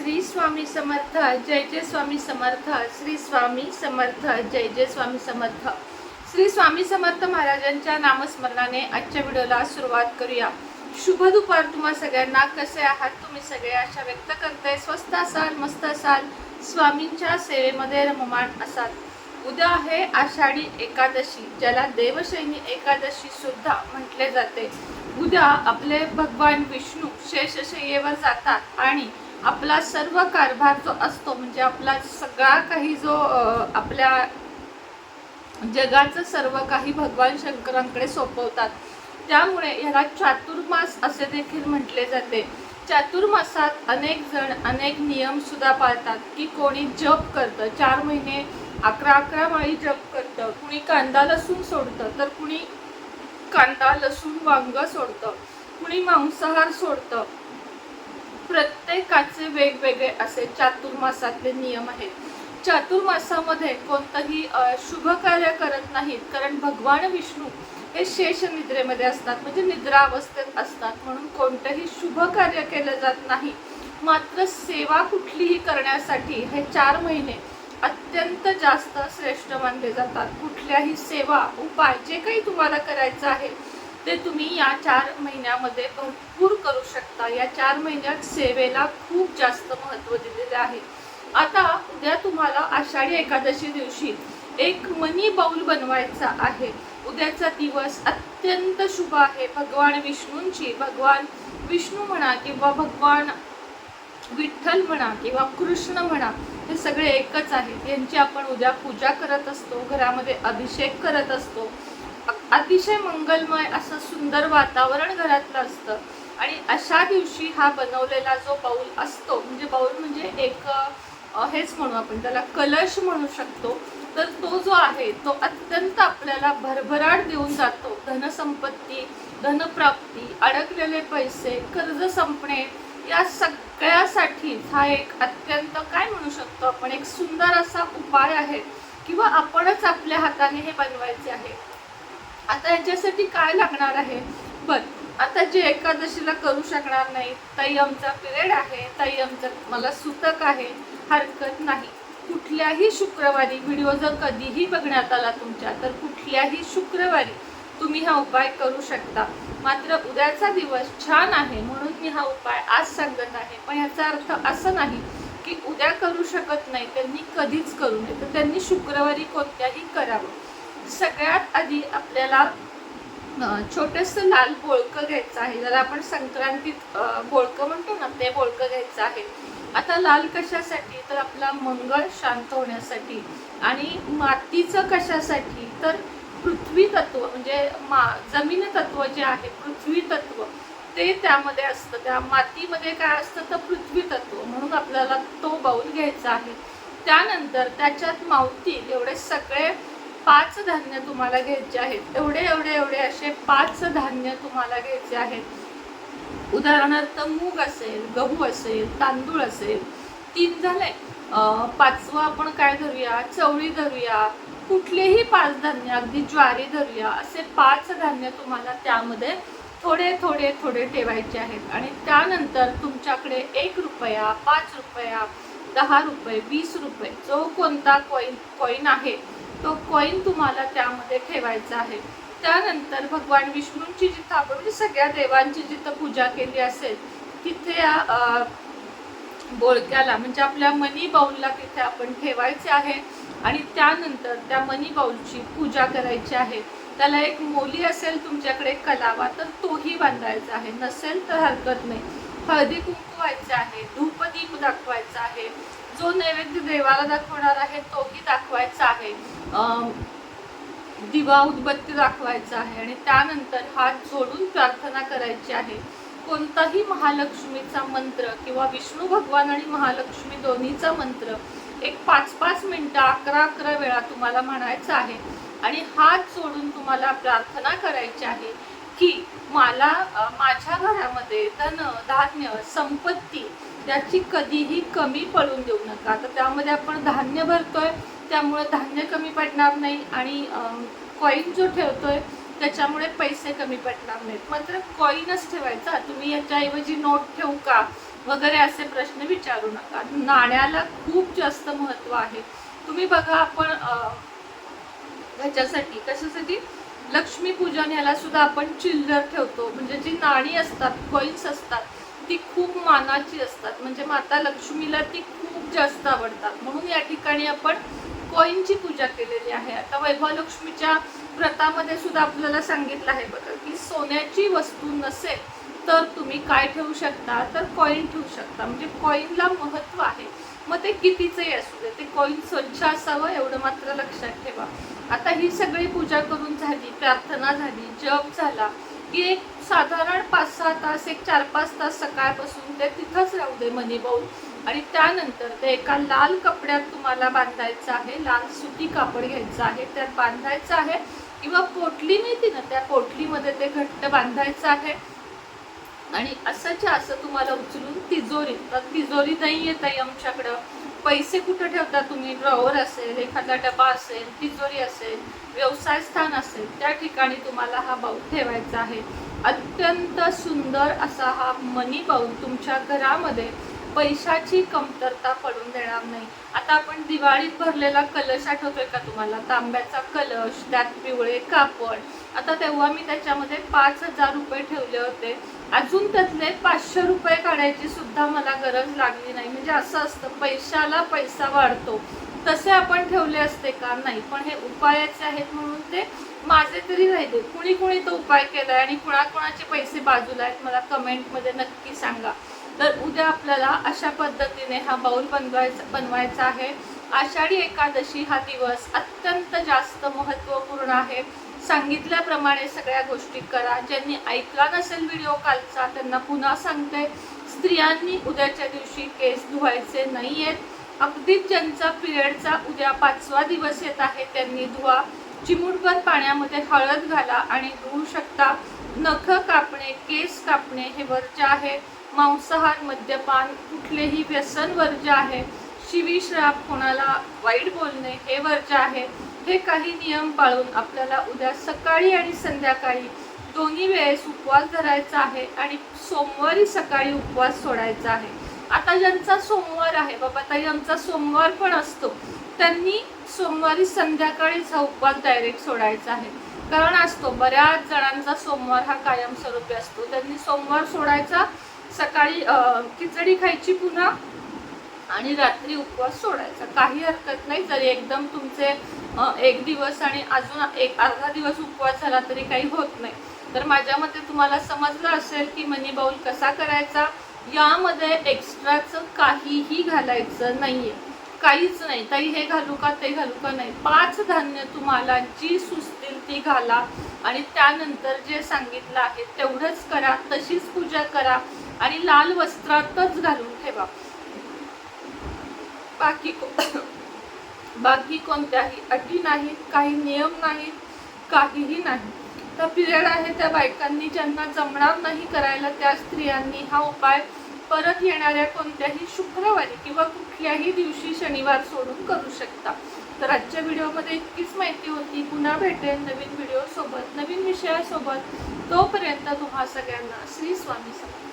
श्री स्वामी समर्थ जय जय स्वामी समर्थ श्री स्वामी समर्थ जय जय स्वामी समर्थ. श्री स्वामी समर्थ महाराजांच्या नामस्मरणाने आजच्या व्हिडिओला सुरुवात करूया. शुभ दुपार तुम्हा सगळ्यांना. कसे आहात तुम्ही सगळे? आशा व्यक्त करताय. स्वस्त असाल मस्त असाल स्वामींच्या सेवेमध्ये रममाण असाल. उद्या आहे आषाढी एकादशी ज्याला देवशैनी एकादशी सुद्धा म्हटले जाते. उद्या आपले भगवान विष्णू शेषशय्येवर जातात आणि आपला सर्व कारभार जो असतो म्हणजे आपला सगळा काही जो आपल्या जगाचं सर्व काही भगवान शंकरांकडे सोपवतात. त्यामुळे याला चातुर्मास असे देखील म्हटले जाते. चातुर्मासात अनेक जण अनेक नियम सुद्धा पाळतात की कोणी जप करतं चार महिने अकरा अकरा माळी जप करतं कुणी कांदा लसूण सोडतं तर कुणी कांदा लसूण वांग सोडतं कुणी मांसाहार सोडतं. प्रत्येकाचे वेगवेगळे असे चातुर्मासातले नियम आहेत. चातुर्मासामध्ये कोणतंही शुभ कार्य करत नाहीत कारण भगवान विष्णू हे शेष निद्रेमध्ये असतात म्हणजे निद्रा अवस्थेत असतात. म्हणून कोणतंही शुभ कार्य केलं जात नाही. मात्र सेवा कुठलीही करण्यासाठी हे चार महिने अत्यंत जास्त श्रेष्ठ मानले जातात. कुठल्याही सेवा उपाय जे काही तुम्हाला करायचं आहे ते तुम्ही या चार महिन्यामध्ये भरपूर करू शकता. या चार महिन्यात सेवेला खूप जास्त महत्त्व दिलेले आहे. आता उद्या तुम्हाला आषाढी एकादशी दिवशी एक मनी बाऊल बनवायचा आहे. उद्याचा दिवस अत्यंत शुभ आहे. भगवान विष्णूंची भगवान विष्णू म्हणा किंवा भगवान विठ्ठल म्हणा किंवा कृष्ण म्हणा हे सगळे एकच आहेत. यांची आपण उद्या पूजा करत असतो घरामध्ये अभिषेक करत असतो. अतिशय मंगलमय असं सुंदर वातावरण घरातलं असतं. आणि अशा दिवशी हा बनवलेला जो बाऊल असतो म्हणजे बाऊल म्हणजे एक हेच म्हणू आपण त्याला कलश म्हणू शकतो. तर तो जो आहे तो अत्यंत आपल्याला भरभराट देऊन जातो. धनसंपत्ती धनप्राप्ती अडकलेले पैसे कर्ज संपणे या सगळ्यासाठी हा एक अत्यंत काय म्हणू शकतो आपण एक सुंदर असा उपाय आहे. किंवा आपणच आपल्या हाताने हे बनवायचे आहे. आता याच्यासाठी काय लागणार आहे? बरं आता जे एकादशीला करू शकणार नाही ताई आमचा पिरियड आहे ताई आमचं मला सुतक आहे हरकत नाही. कुठल्याही शुक्रवारी व्हिडिओ जर कधीही बघण्यात आला तुमच्या तर कुठल्याही शुक्रवारी तुम्ही हा उपाय करू शकता. मात्र उद्याचा दिवस छान आहे म्हणून मी हा उपाय आज सांगत आहे. पण याचा अर्थ असं नाही की उद्या करू शकत नाही त्यांनी कधीच करू नये. तर त्यांनी शुक्रवारी कोणत्याही करावं. सगळ्यात आधी आपल्याला छोटंसं लाल बोळकं घ्यायचं आहे. ज्याला आपण संक्रांतीत बोळकं म्हणतो ना ते बोळकं घ्यायचं आहे. आता लाल कशासाठी? तर आपला मंगळ शांत होण्यासाठी आणि मातीचं कशासाठी? तर पृथ्वी तत्व म्हणजे मा जमीन तत्व जे आहे पृथ्वी तत्व ते त्यामध्ये असतं. त्या मातीमध्ये काय असतं? तर पृथ्वी तत्व. म्हणून आपल्याला तो बाऊल घ्यायचा आहे. त्यानंतर त्याच्यात मावतील एवढे सगळे पाच धान्य तुम्हाला घ्यायचे आहेत. एवढे एवढे एवढे असे पाच धान्य तुम्हाला घ्यायचे आहेत. उदाहरणार्थ मूग असेल गहू असेल तांदूळ असेल तीन झाले पाचवं आपण काय धरूया? चवळी धरूया. कुठलेही पाच धान्य अगदी ज्वारी धरूया. असे पाच धान्य तुम्हाला त्यामध्ये थोडे थोडे थोडे ठेवायचे आहेत. आणि त्यानंतर तुमच्याकडे एक रुपया पाच रुपया दहा रुपये वीस रुपये जो कोणता कॉईन कॉईन आहे तो कॉईन तुम्हाला त्यामध्ये ठेवायचा आहे. त्यानंतर भगवान विष्णूंची जिथं आपण म्हणजे सगळ्या देवांची जिथं पूजा केली असेल तिथे बोळक्याला म्हणजे आपल्या मनी बाऊलला तिथे आपण ठेवायचे आहे. आणि त्यानंतर त्या मनी बाऊलची पूजा करायची आहे. त्याला एक मोली असेल तुमच्याकडे कलावा तर तोही बांधायचा आहे. नसेल तर हरकत नाही. हळदी कुंकू व्हायचं आहे धूपदीप दाखवायचा आहे. जो नैवेद्य देवाला दाखवणार आहे तोही दाखवायचा आहे. दिवा उदबत्ती दाखवायचा आहे आणि त्यानंतर हात जोडून प्रार्थना करायची आहे. कोणताही महालक्ष्मीचा मंत्र किंवा विष्णू भगवान आणि महालक्ष्मी दोन्हीचा मंत्र एक पाच पाच मिनटं अकरा अकरा वेळा तुम्हाला म्हणायचा आहे. आणि हात जोडून तुम्हाला प्रार्थना करायची आहे. की मला माझ्या घरामध्ये धन धान्य संपत्ती याची कधीही कमी पडून देऊ नका. तर त्यामध्ये आपण धान्य भरतोय त्यामुळे धान्य कमी पडणार नाही आणि कॉईन जो ठेवतोय त्याच्यामुळे पैसे कमी पडणार नाहीत. मात्र कॉईनच ठेवायचा. तुम्ही याच्याऐवजी नोट ठेवू का? वगैरे असे प्रश्न विचारू नका. नाण्याला खूप जास्त महत्त्व आहे. तुम्ही बघा आपण ह्याच्यासाठी कशासाठी? लक्ष्मी पूजन ह्याला सुद्धा आपण चिल्लर ठेवतो. म्हणजे जी नाणी असतात कॉईन्स असतात ती खूप मानाची असतात. म्हणजे माता लक्ष्मीला ती खूप जास्त आवडतात. म्हणून या ठिकाणी आपण कॉईनची पूजा केलेली आहे. आता वैभव लक्ष्मीच्या व्रतामध्ये सुद्धा आपल्याला सांगितलं आहे बघा की सोन्याची वस्तू नसेल तर तुम्ही काय ठेवू शकता? तर कॉईन ठेवू शकता. म्हणजे कॉईनला महत्त्व आहे. मग ते कितीचंही असू दे ते कॉईन स्वच्छ असावं एवढं मात्र लक्षात ठेवा. आता ही सगळी पूजा करून झाली प्रार्थना झाली जप झाला की एक साधारण पाच सहा तास एक चार पाच तास सकाळपासून ते तिथंच राहू दे मनी आणि त्यानंतर ते एका लाल कपड्यात तुम्हाला बांधायचं आहे लाल सुती कापड घ्यायचं आहे त्यात बांधायचं आहे किंवा पोटली मिळते ना त्या पोटलीमध्ये ते घट्ट बांधायचं आहे. आणि असंच्या असं तुम्हाला उचलून तिजोरी तर तिजोरी नाही येत आहे आमच्याकडं. पैसे कुठं ठेवता तुम्ही? ड्रॉवर असेल एखादा डबा असेल तिजोरी असेल व्यवसाय स्थान असेल त्या ठिकाणी तुम्हाला हा बाऊल ठेवायचा आहे. अत्यंत सुंदर असा हा मनी बाऊल तुमच्या घरामध्ये पैशाची कमतरता पडून देणार नाही. आता आपण दिवाळीत भरलेला कलश आठवतोय का तुम्हाला? तांब्याचा कलश त्यात पिवळे कापड. आता तेव्हा मी त्याच्यामध्ये पाच हजार रुपये ठेवले होते. अजून त्यातले पाचशे रुपये काढायची सुद्धा मला गरज लागली नाही. म्हणजे असं असतं पैशाला पैसा वाढतो. तसे आपण ठेवले असते का? नाही. पण हे उपायाचे आहेत म्हणून ते माझे तरी राहिले कुणी कुणी तो उपाय केलाय आणि कुणाकुणाचे पैसे बाजूला आहेत मला कमेंटमध्ये नक्की सांगा. तर उद्या आपल्याला अशा पद्धतीने हा बाऊल बनवायचा बनवायचा आहे. आषाढी एकादशी हा दिवस अत्यंत जास्त महत्त्वपूर्ण आहे. सांगितल्याप्रमाणे सगळ्या गोष्टी करा. ज्यांनी ऐकला नसेल व्हिडिओ कालचा त्यांना पुन्हा सांगते स्त्रियांनी उद्याच्या दिवशी केस धुवायचे नाही आहेत अगदीच ज्यांचा पिरियडचा उद्या पाचवा दिवस येत आहे त्यांनी धुवा. चिमूटभर पाण्यामध्ये हळद घाला आणि धुवू शकता. नख कापणे केस कापणे हे वर्ज्य आहे. मांसाहार मद्यपान कुठलेही व्यसन वर्ज्य आहे. शिवीश्राप कोणाला वाईट बोलणे हे वर्ज्य आहे. हे काही नियम पाळून आपल्याला उद्या सकाळी आणि संध्याकाळी दोन्ही वेळेस उपवास धरायचा आहे आणि सोमवारी सकाळी उपवास सोडायचा आहे. आता ज्यांचा सोमवार आहे बाबा ताई आमचा सोमवार पण असतो. त्यांनी सोमवारी संध्याकाळीच हा उपवास डायरेक्ट सोडायचा आहे. कारण असतो बऱ्याच जणांचा सोमवार हा कायमस्वरूपी असतो. त्यांनी सोमवार सोडायचा सकाळी खिचडी खायची पुन्हा आणि रात्री उपवास सोडायचा. काही हरकत नाही जरी एकदम तुमचे एक दिवस आणि अजून एक अर्धा दिवस उपवास झाला तरी काही होत नाही. तर माझ्या मते तुम्हाला समजलं असेल की मनी बाऊल कसा करायचा? यामध्ये एक्स्ट्राचं काहीही घालायचं नाहीये. काहीच नाही. ताई हे घालू का ते घालू का नाही. पाच धान्य तुम्हाला जी सुचतील ती घाला आणि त्यानंतर जे सांगितलं आहे तेवढंच करा तशीच पूजा करा आणि लाल वस्त्रातच घालून ठेवा. बाकी बाकी कोणत्याही अटी नाहीत काही नियम नाहीत काहीही नाही. तर पिरियड आहे त्या बायकांनी ज्यांना जमणार नाही करायला त्या स्त्रियांनी हा उपाय परत येणाऱ्या कोणत्याही शुक्रवारी किंवा कुठल्याही दिवशी शनिवार सोडून करू शकता. तर आजच्या व्हिडिओमध्ये इतकीच माहिती होती. पुन्हा भेटेल नवीन व्हिडिओ सोबत नवीन विषयासोबत. तोपर्यंत तुम्हा सगळ्यांना श्री स्वामी समर्थ.